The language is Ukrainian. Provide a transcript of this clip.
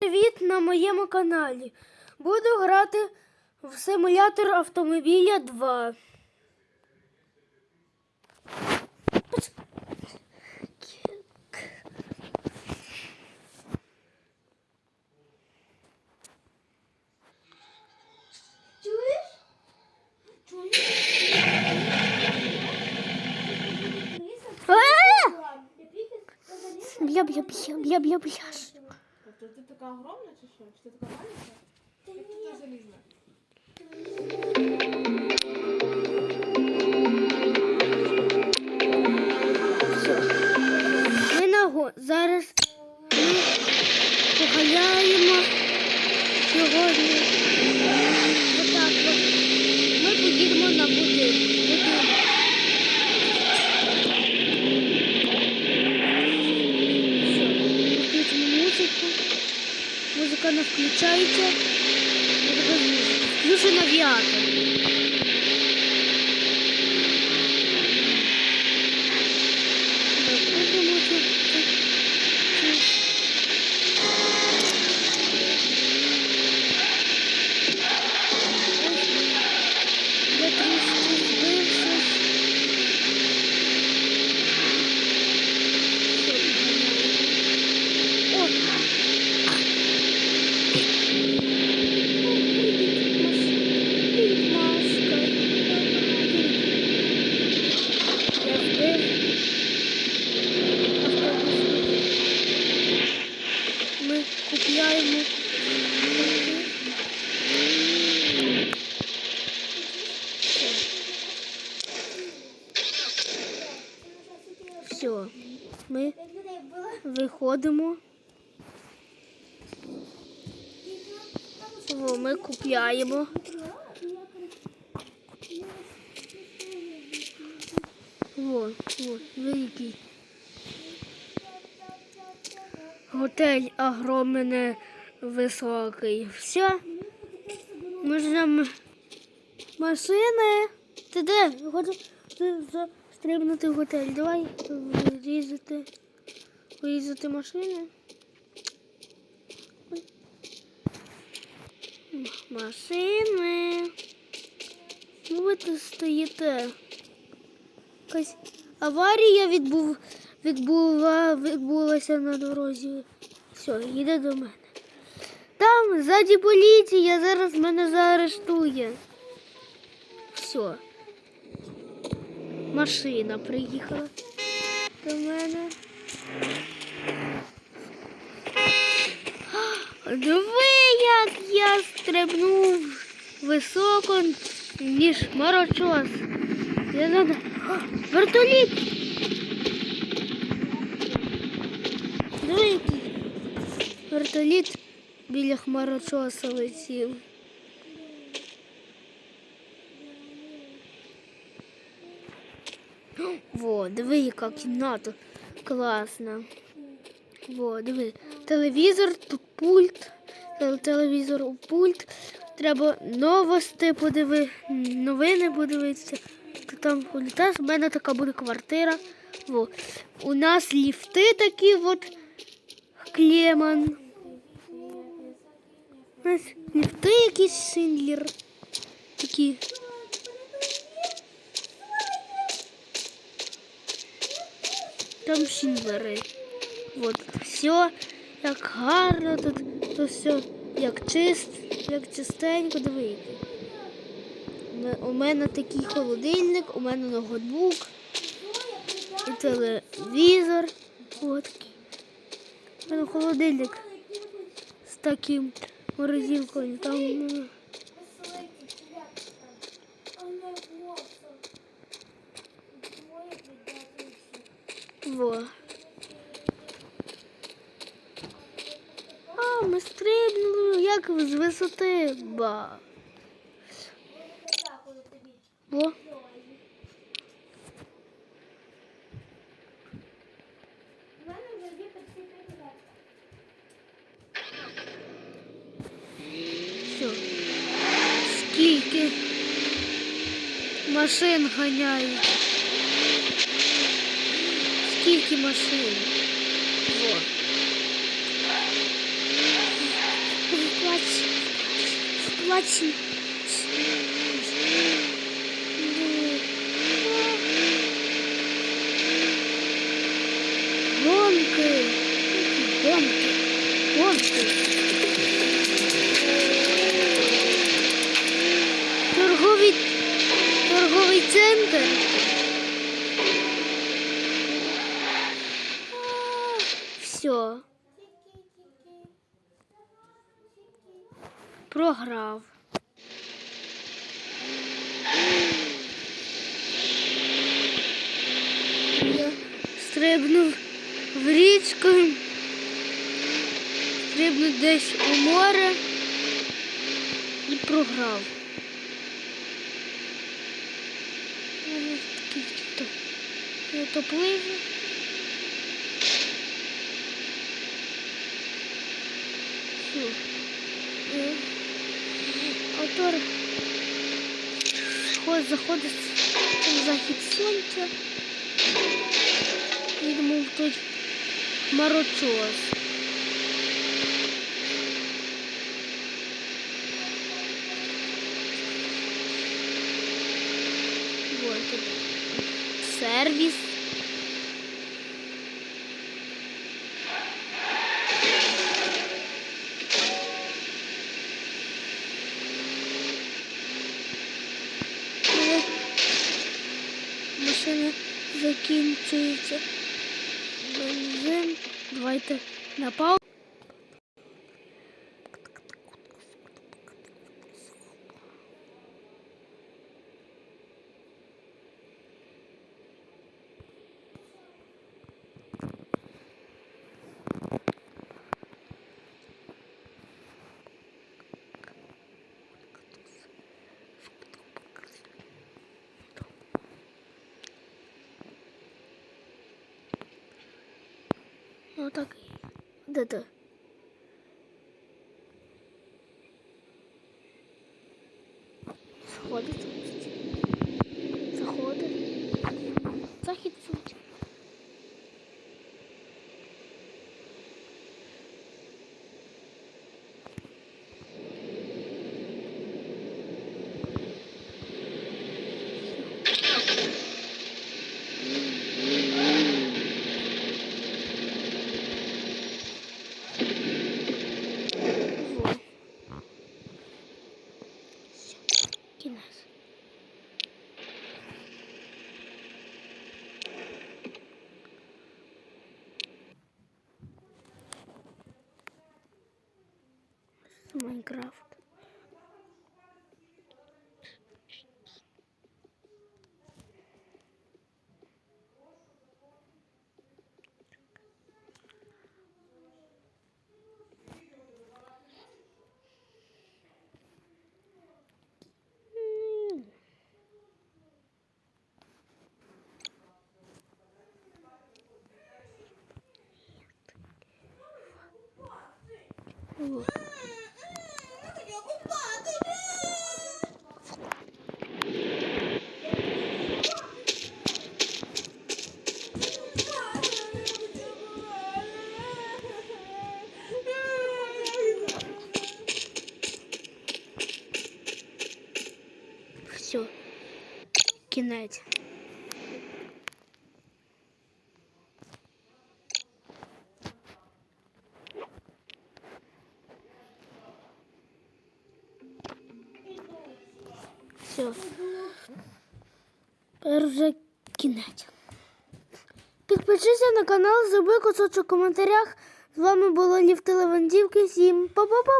Привіт на моєму каналі. Буду грати в симулятор автомобіля 2. Чуєш? Чуєш? Бля, бля. Тобто ти така огромна чи що? Чи ти така маленька? Чи ти така залізна? Включається. Буде без Ми купляємо. Все, ми виходимо. О, ми купляємо. Во, во, великий. Готель огромний, високий. Все. Ми ждемо машини. Ти де? Хочу стрибнути в готель. Давай вирізати, вирізати машини. Машини. Ну ви тут стоїте. Якась аварія відбув, відбула, відбулася на дорозі. Все, їде до мене. Там ззаді поліція, зараз мене заарештує. Все. Машина приїхала до мене. Диви, як я стрибнув високо, ніж марочос. Я надо... Вертоліт! Який вертоліт біля хмарочоса летів. Во, диви, яка кімната класна. Во, диви, телевізор, тут пульт, телевізор у пульт. Треба новости подиви, новини подивитися. Там у мене така буде квартира. Во. У нас ліфти такі от клеман. Ліфти якісь шиндлер. Такі. Там шиндлери. От все як гарно тут, тут все як чист, як чистенько, дивіться. У мене такий холодильник, у мене ноутбук і телевізор. От. У холодильник з таким морозилкою. Там ну, во. А, ми стрибнули, як з висоти. Ба. машин ганяє. Скільки машин? Во. Плачь. Плачь. Ну, а? Гонки. Гонки. Гонки. Торговий. Все. Програв. Я стрибнув в річку, стрибнув десь у море і програв. У мене такий то, я то. Все. Е, Автор заходить там захід сонця. Їдемо в той тут сервіс. Коли машина закінчується. Давайте на паузу. Ну так. Да-да. Сходить. Заходить. Захід суть. Все. Кінець. Все. Тепер вже кінець. Підпишися на канал, зроби кусочок в коментарях. З вами була Лів Левандівки. Всім па-па-па!